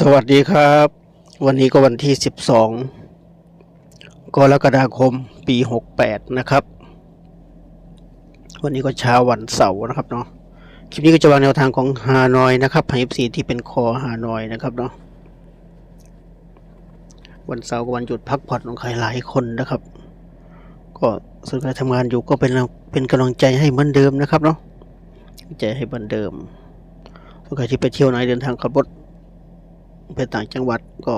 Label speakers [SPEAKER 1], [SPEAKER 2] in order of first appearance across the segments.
[SPEAKER 1] สวัสดีครับ วันนี้ก็วันที่ 12 กรกฎาคมปี 68 นะครับ วันนี้ก็เช้าวันเสาร์นะครับเนาะคลิปนี้ก็จะวางแนวทางของฮานอยนะครับให้ FC ที่เป็นคอฮานอยนะครับเนาะวันเสาร์กับวันหยุดพักผ่อนของใครหลายคนนะครับ ก็ส่วนใครทำงานอยู่ก็เป็นเป็นกำลังใจให้เหมือนเดิมนะครับเนาะใจให้เหมือนเดิมส่วนใครที่ไปเที่ยวไหนเดินทางขับรถ ไปต่างจังหวัดก็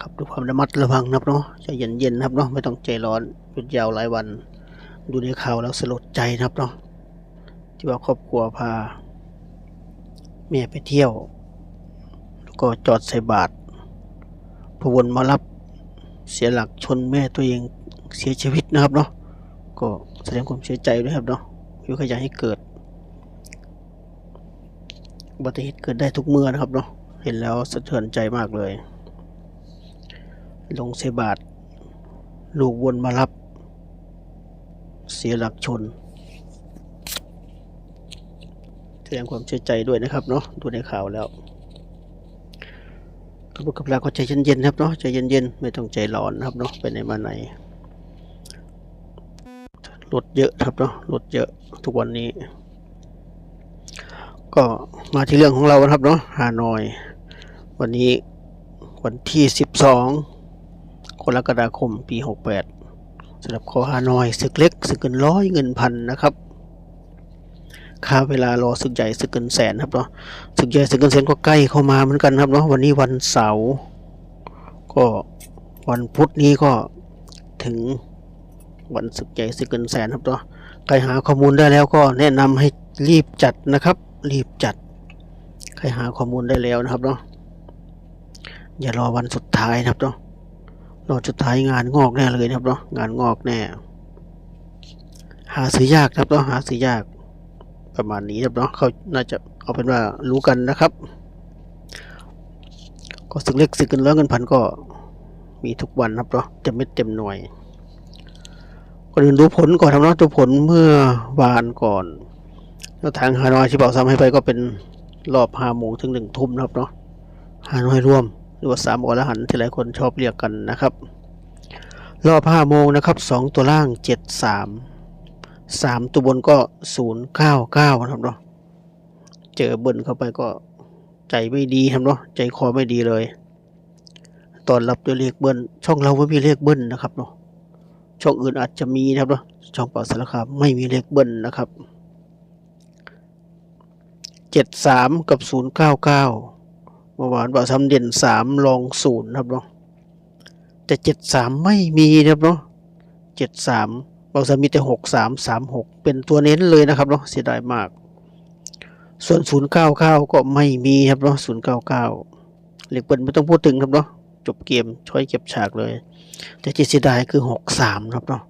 [SPEAKER 1] ขับด้วยความระมัดระวังนะครับเนาะใจเย็นๆนะครับเนาะไม่ต้องใจร้อนหยุดยาวหลายวัน ดูในข่าวแล้วสลดใจนะครับเนาะที่ว่าครอบครัวพาแม่ไปเที่ยว แล้วก็จอดใส่บาตรพวนมารับเสียหลักชนแม่ตัวเองเสียชีวิตนะครับเนาะก็แสดงความเสียใจด้วยครับเนาะไม่ขยาให้เกิดอุบัติเหตุเกิดได้ทุกเมื่อนะครับเนาะ เห็นแล้วสะเทือนใจมากเลย ลงเซบาทลูกวนมารับ เสียหลักชนแสดงความเสียใจด้วยนะครับเนาะดูในข่าวแล้วกระบุกกับลาก็ใจเย็นๆครับเนาะใจเย็นๆไม่ต้องใจร้อนนะครับเนาะไปไหนมาไหนรถเยอะครับเนาะรถเยอะทุกวันนี้ ก็มาที่เรื่องของเราครับเนาะฮานอย วันนี้วันที่ 12กรกฎาคมปี 68สำหรับคอฮานอยศึกเล็กศึกเกินร้อยเงินพันนะครับค่าเวลารอศึกใหญ่ศึกเกินแสนครับเนาะศึกใหญ่ศึกเกินแสนก็ใกล้เข้ามาเหมือนกันครับเนาะวันนี้วันเสาร์ก็วันพุธนี้ก็ถึงวันศึกใหญ่ศึกเกินแสนครับเนาะใครหาข้อมูลได้แล้วก็แนะนำให้รีบจัดนะครับ รีบจัด ใครหาข้อมูลได้แล้วนะครับเนาะ อย่ารอวันสุดท้ายนะครับเนาะรอสุดท้ายงานงอกแน่เลยนะครับเนาะงานงอกแน่ หาซื้อยากนะครับเนาะหาซื้อยาก ประมาณนี้นะครับเนาะเขาน่าจะเอาเป็นว่ารู้กันนะครับ ก็สึกเล็กสึกเกินร้อยเงินพันก็มีทุกวันนะครับเนาะเต็มเม็ดเต็มหน่วยก่อนอื่นดูผลก่อนครับเนาะดูผลเมื่อวานก่อนแล้วทางฮานอยที่บอกซ้ำให้ไปก็เป็นรอบห้าโมงถึงหนึ่งทุ่มนะครับเนาะฮานอยร่วม รือว่าสามอรหันต์ที่หลายคนชอบเรียกกันนะครับ รอบห้าโมงนะครับสองตัวล่างเจ็ดสามสามตัวบนก็ศูนย์เก้าเก้านะครับเนาะเจอเบิ้ลเข้าไปก็ใจไม่ดีครับเนาะใจคอไม่ดีเลย ตอนรับด้วยเลขเบิ้ลช่องเราไม่มีเลขเบิ้ลนะครับเนาะช่องอื่นอาจจะมีนะครับเนาะช่องเป่าสารคามไม่มีเลขเบิ้ลนะครับเจ็ดสามกับศูนย์เก้าเก้า เมื่อวานบอกซ้ำเด่นสามลองศูนย์ครับเนาะแต่เจ็ดสามไม่มีครับเนาะเจ็ดสามบอกซ้ำมีแต่หกสามสามหกเป็นตัวเน้นเลยนะครับเนาะเสียดายมาก ส่วนศูนย์เก้าเก้าก็ไม่มีครับเนาะศูนย์เก้าเก้าเหล็กเปิลไม่ต้องพูดถึงครับเนาะจบเกมช่วยเก็บฉากเลย แต่ที่เสียดายคือหกสามครับเนาะ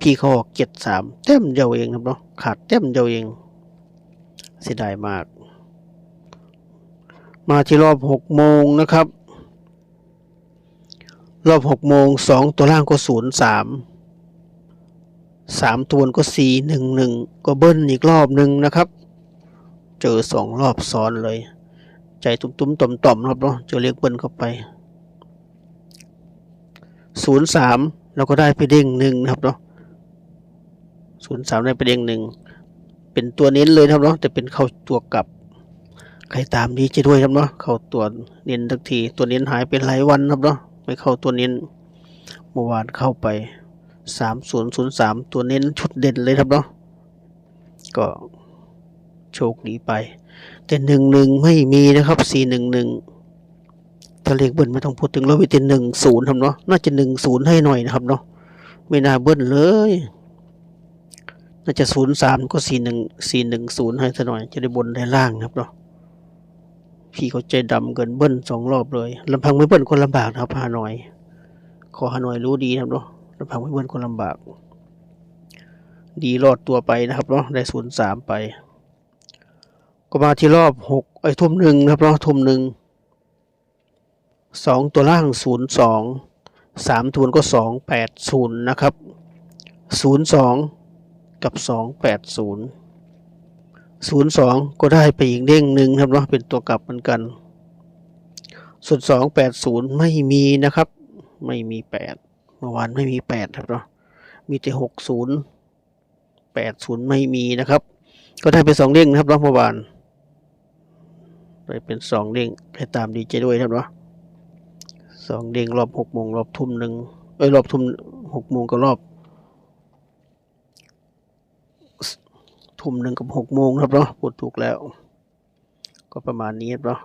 [SPEAKER 1] พี่เขาออกเจ็ดสามเต็มเดียวเองครับเนาะขาดเต็มเดียวเองเสียดายมาก มาที่รอบหกโมงนะครับ รอบหกโมงสองตัวล่างก็ศูนย์สามสามตัวก็สี่หนึ่งหนึ่งก็เบิ้ลอีกรอบหนึ่งนะครับ เจอสองรอบซ้อนเลย ใจตุ้มๆต่อมๆนะครับเนาะเจอเรียกเบิ้ลเข้าไปศูนย์สามเราก็ได้ไปเด้งหนึ่งนะครับเนาะศูนย์สามได้ไปเด้งหนึ่งเป็นตัวเน้นเลยนะครับเนาะแต่เป็นเข้าตัวกลับ ใครตามดีจะด้วยครับเนาะเข้าตัวเน้นทักทีตัวเน้นหายไปหลายวันครับเนาะไม่เข้าตัวเน้นเมื่อวานเข้าไปสามศูนย์ศูนย์สามตัวเน้นชุดเด่นเลยครับเนาะก็โชคดีไป แต่หนึ่งหนึ่งไม่มีนะครับสี่หนึ่งหนึ่งถ้าเลเบิ้ลไม่ต้องพูดถึงเรามีแต่หนึ่งศูนย์ครับเนาะน่าจะหนึ่งศูนย์ให้หน่อยนะครับเนาะไม่น่าเบิ้ลเลยน่าจะศูนย์สามก็สี่หนึ่งสี่หนึ่งศูนย์ให้ซะหน่อย จะได้บนได้ล่างครับเนาะ พี่เขาใจดำเกินเบิ้ลสองรอบเลยลำพังไม่เบิ้ลคนลำบากนะครับฮานอย ขอฮานอยรู้ดีนะครับเนาะลำพังไม่เบิ้ลคนลำบาก ดีรอดตัวไปนะครับเนาะได้ศูนย์สามไป ก็มาที่รอบหกไอ้ทุ่มหนึ่งนะครับเนาะทุ่มหนึ่งสองตัวล่างศูนย์สองสามทวนก็สองแปดศูนย์นะครับศูนย์สองกับสองแปดศูนย์ ศูนย์สองก็ได้ไปอีกเด้งหนึ่งครับเนาะเป็นตัวกลับเหมือนกันส่วนสองแปดศูนย์ไม่มีนะครับ ไม่มีแปดเมื่อวานไม่มีแปดครับเนาะมีแต่หกศูนย์แปดศูนย์ไม่มีนะครับ ก็ได้ไปสองเด้งนะครับเนาะเมื่อวานได้เป็นสองเด้งให้ตามดีเจด้วยครับเนาะสองเด้งรอบหกโมงรอบทุ่มหนึ่งเอ้ยรอบทุ่มหกโมงกับรอบ ทุ่มหนึ่งกับหกโมงครับเนาะพูดถูกแล้ว ก็ประมาณนี้ครับเนาะ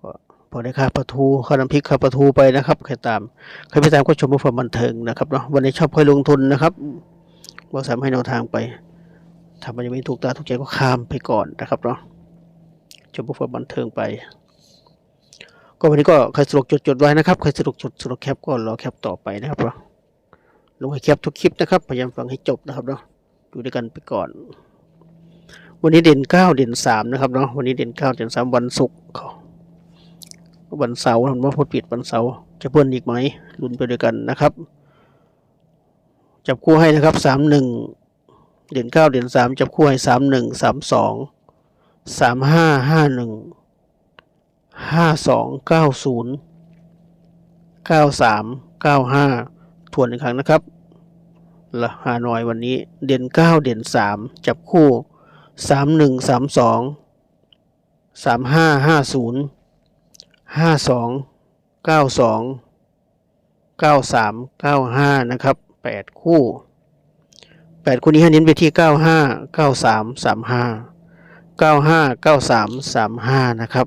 [SPEAKER 1] ก็พอได้ค่าประทูค่าน้ำพริกค่าประทูไปนะครับใครตามใครไปตามก็ชมเพื่อความบันเทิงนะครับเนาะวันนี้ชอบค่อยลงทุนนะครับบอกสามให้แนวทางไปถ้ามันยังไม่ถูกตาถูกใจก็ข้ามไปก่อนนะครับเนาะชมเพื่อความบันเทิงไปก็วันนี้ก็ใครสะดวกจดจดไว้นะครับใครสะดวกจดสะดวกแคปก็รอแคปต่อไปนะครับเนาะลงให้แคปทุกคลิปนะครับ พยายามฟังให้จบนะครับเนาะอยู่ด้วยกันไปก่อน วันนี้เด่นเก้าเด่นสามนะครับเนาะวันนี้เด่นเก้าเด่นสามวันศุกร์เขาวันเสาร์ผมว่าพูดผิดวันเสาร์จะเพิ่มอีกไหมลุ้นไปด้วยกันนะครับ จับคู่ให้นะครับสามหนึ่งเด่นเก้าเด่นสามจับคู่ให้สามหนึ่งสามสองสามห้าห้าหนึ่งห้าสองเก้าศูนย์เก้าสามเก้าห้าทวนอีกครั้งนะครับละฮานอยวันนี้เด่นเก้าเด่นสามจับคู่ สามหนึ่งสามสองสามห้าห้าศูนย์ห้าสองเก้าสองเก้าสามเก้าห้านะครับแปดคู่แปดคู่นี้ให้เน้นไปที่เก้าห้าเก้าสามสามห้าเก้าห้าเก้าสามสามห้านะครับ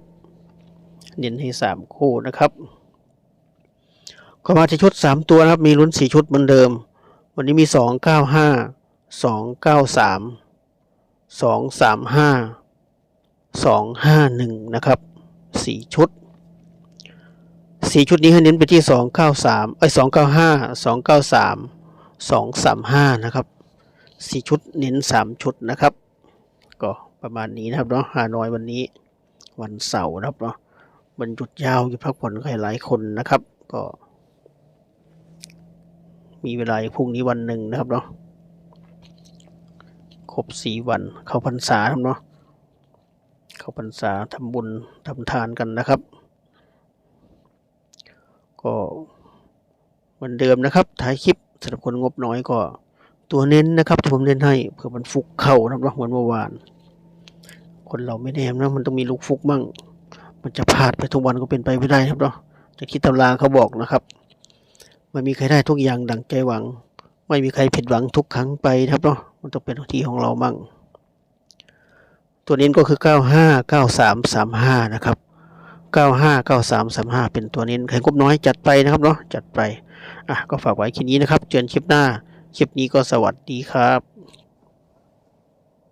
[SPEAKER 1] เน้นให้สามคู่นะครับก็มาที่ชุดสามตัวนะครับมีลุ้นสี่ชุดเหมือนเดิม วันนี้มีสองเก้าห้าสองเก้าสาม สองสามห้าสองห้าหนึ่งนะครับสี่ชุดสี่ชุดนี้ให้เน้นไปที่สองเก้าสามไอ้สองเก้าห้าสองเก้าสามสองสามห้านะครับสี่ชุดเน้นสามชุดนะครับ ก็ประมาณนี้นะครับเนาะฮานอยวันนี้วันเสาร์นะครับเนาะวันหยุดยาวหยุดพักผ่อนใครหลายคนนะครับ ก็ มีเวลาพรุ่งนี้วันหนึ่งนะครับเนาะ ครบสี่วัน เข้าพรรษาครับเนาะเข้าพรรษาทำบุญทำทานกันนะครับ ก็เหมือนเดิมนะครับถ่ายคลิปสำหรับคนงบน้อยก็ตัวเน้นนะครับที่ผมเน้นให้เผื่อมันฟุกเข้านะครับเหมือนเมื่อวาน คนเราไม่แน่นะมันต้องมีลูกฟุกมั่งมันจะพลาดไปทุกวันก็เป็นไปไม่ได้ครับเนาะจะคิดตำราเขาบอกนะครับไม่มีใครได้ทุกอย่างดังใจหวัง ไม่มีใครผิดหวังทุกครั้งไปครับเนาะ มันต้องเป็นที่ของเราบ้างตัวนี้ก็คือ 95 93 35 นะครับ 95 93 35 เป็นตัวนี้ใครงบน้อยจัดไปนะครับเนาะจัดไป อะ ก็ฝากไว้คลิปนี้นะครับ เจอกันคลิปหน้า คลิปนี้ก็สวัสดีครับ